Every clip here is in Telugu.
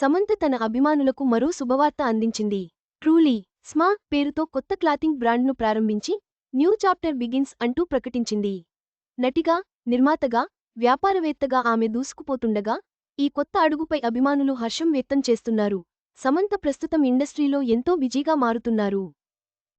సమంత తన అభిమానులకు మరో శుభవార్త అందించింది. ట్రూలీ స్మా పేరుతో కొత్త క్లాతింగ్ బ్రాండ్ను ప్రారంభించి న్యూ చాప్టర్ బిగిన్స్ అంటూ ప్రకటించింది. నటిగా నిర్మాతగా వ్యాపారవేత్తగా ఆమె దూసుకుపోతుండగా ఈ కొత్త అడుగుపై అభిమానులు హర్షం వ్యక్తం చేస్తున్నారు. సమంత ప్రస్తుతం ఇండస్ట్రీలో ఎంతో బిజీగా మారుతున్నారు.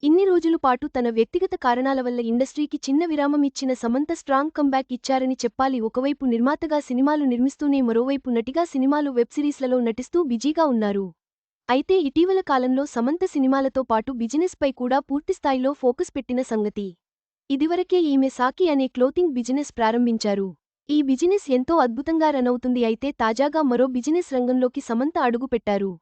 ఇన్ని రోజులు పాటు తన వ్యక్తిగత కారణాల వల్ల ఇండస్ట్రీకి చిన్న విరామం ఇచ్చిన సమంత స్ట్రాంగ్ కంబ్యాక్ ఇచ్చారని చెప్పాలి. ఒకవైపు నిర్మాతగా సినిమాలు నిర్మిస్తూనే మరోవైపు నటిగా సినిమాలు వెబ్ సిరీస్లలో నటిస్తూ బిజీగా ఉన్నారు. అయితే ఇటీవల కాలంలో సమంత సినిమాలతో పాటు బిజినెస్పై కూడా పూర్తిస్థాయిలో ఫోకస్ పెట్టిన సంగతి. ఇదివరకే ఈమె సాకి అనే క్లోతింగ్ బిజినెస్ ప్రారంభించారు. ఈ బిజినెస్ ఎంతో అద్భుతంగా రన్ అవుతుంది అయితే తాజాగా మరో బిజినెస్ రంగంలోకి సమంత అడుగుపెట్టారు.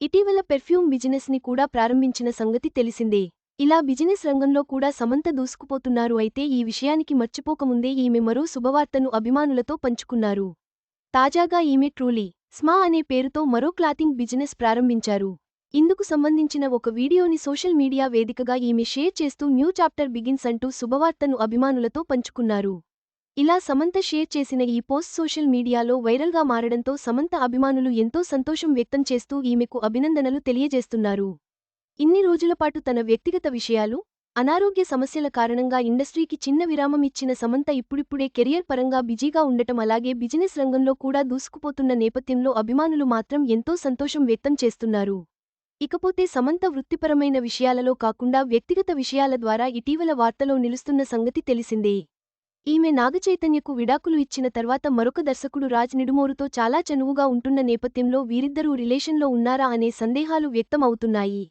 ఇటీవల పెర్ఫ్యూమ్ బిజినెస్ని కూడా ప్రారంభించిన సంగతి తెలిసిందే. ఇలా బిజినెస్ రంగంలో కూడా సమంత దూసుకుపోతున్నారు అయితే ఈ విషయానికి మర్చిపోకముందే ఈమె మరో శుభవార్తను అభిమానులతో పంచుకున్నారు. తాజాగా ఈమె ట్రూలీ స్మా అనే పేరుతో మరో క్లాతింగ్ బిజినెస్ ప్రారంభించారు. ఇందుకు సంబంధించిన ఒక వీడియోని సోషల్ మీడియా వేదికగా ఈమె షేర్ చేస్తూ న్యూ చాప్టర్ బిగిన్స్ అంటూ శుభవార్తను అభిమానులతో పంచుకున్నారు. ఇలా సమంత షేర్ చేసిన ఈ పోస్ట్ సోషల్ మీడియాలో వైరల్గా మారడంతో సమంత అభిమానులు ఎంతో సంతోషం వ్యక్తం చేస్తూ ఈమెకు అభినందనలు తెలియజేస్తున్నారు. ఇన్ని రోజులపాటు తన వ్యక్తిగత విషయాలు అనారోగ్య సమస్యల కారణంగా ఇండస్ట్రీకి చిన్న విరామం ఇచ్చిన సమంత ఇప్పుడిప్పుడే కెరియర్ పరంగా బిజీగా ఉండటం అలాగే బిజినెస్ రంగంలో కూడా దూసుకుపోతున్న నేపథ్యంలో అభిమానులు మాత్రం ఎంతో సంతోషం వ్యక్తం చేస్తున్నారు. ఇకపోతే సమంత వృత్తిపరమైన విషయాలలో కాకుండా వ్యక్తిగత విషయాల ద్వారా ఇటీవల వార్తలో నిలుస్తున్న సంగతి తెలిసిందే. ఈమె నాగచైతన్యకు విడాకులు ఇచ్చిన తర్వాత మరొక దర్శకుడు రాజ్ నిడుమోరుతో చాలా చనువుగా ఉంటున్న నేపథ్యంలో వీరిద్దరూ రిలేషన్లో ఉన్నారా అనే సందేహాలు వ్యక్తం అవుతున్నాయి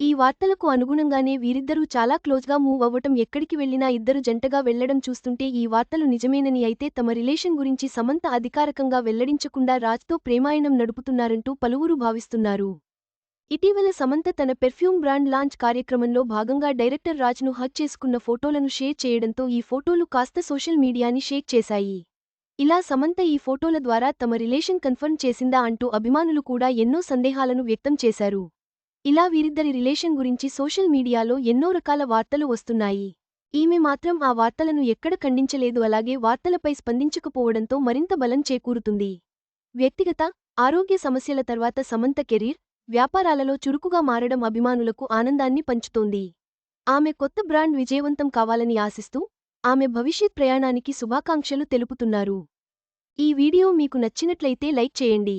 ఈ వార్తలకు అనుగుణంగానే వీరిద్దరూ చాలా క్లోజ్గా మూవ్ అవ్వటం ఎక్కడికి వెళ్ళినా ఇద్దరు జంటగా వెళ్ళడం చూస్తుంటే ఈ వార్తలు నిజమేనని అయితే తమ రిలేషన్ గురించి సమంత అధికారకంగా వెల్లడించకుండా రాజ్తో ప్రేమాయణం నడుపుతున్నారంటూ పలువురు భావిస్తున్నారు. ఇటీవల సమంత తన పెర్ఫ్యూమ్ బ్రాండ్ లాంచ్ కార్యక్రమంలో భాగంగా డైరెక్టర్ రాజ్ను హక్ చేసుకున్న ఫోటోలను షేర్ చేయడంతో ఈ ఫోటోలు కాస్త సోషల్ మీడియాని షేక్ చేశాయి. ఇలా సమంత ఈ ఫోటోల ద్వారా తమ రిలేషన్ కన్ఫర్మ్ చేసిందా అంటూ అభిమానులు కూడా ఎన్నో సందేహాలను వ్యక్తం చేశారు. ఇలా వీరిద్దరి రిలేషన్ గురించి సోషల్ మీడియాలో ఎన్నో రకాల వార్తలు వస్తున్నాయి. ఈమె మాత్రం ఆ వార్తలను ఎక్కడ ఖండించలేదు అలాగే వార్తలపై స్పందించకపోవడంతో మరింత బలం చేకూరుతుంది. వ్యక్తిగత ఆరోగ్య సమస్యల తర్వాత సమంత కెరీర్ వ్యాపారాలలో చురుకుగా మారడం అభిమానులకు ఆనందాన్ని పంచుతోంది. ఆమె కొత్త బ్రాండ్ విజయవంతం కావాలని ఆశిస్తూ ఆమె భవిష్యత్ ప్రయాణానికి శుభాకాంక్షలు తెలుపుతున్నారు. ఈ వీడియో మీకు నచ్చినట్లయితే లైక్ చేయండి.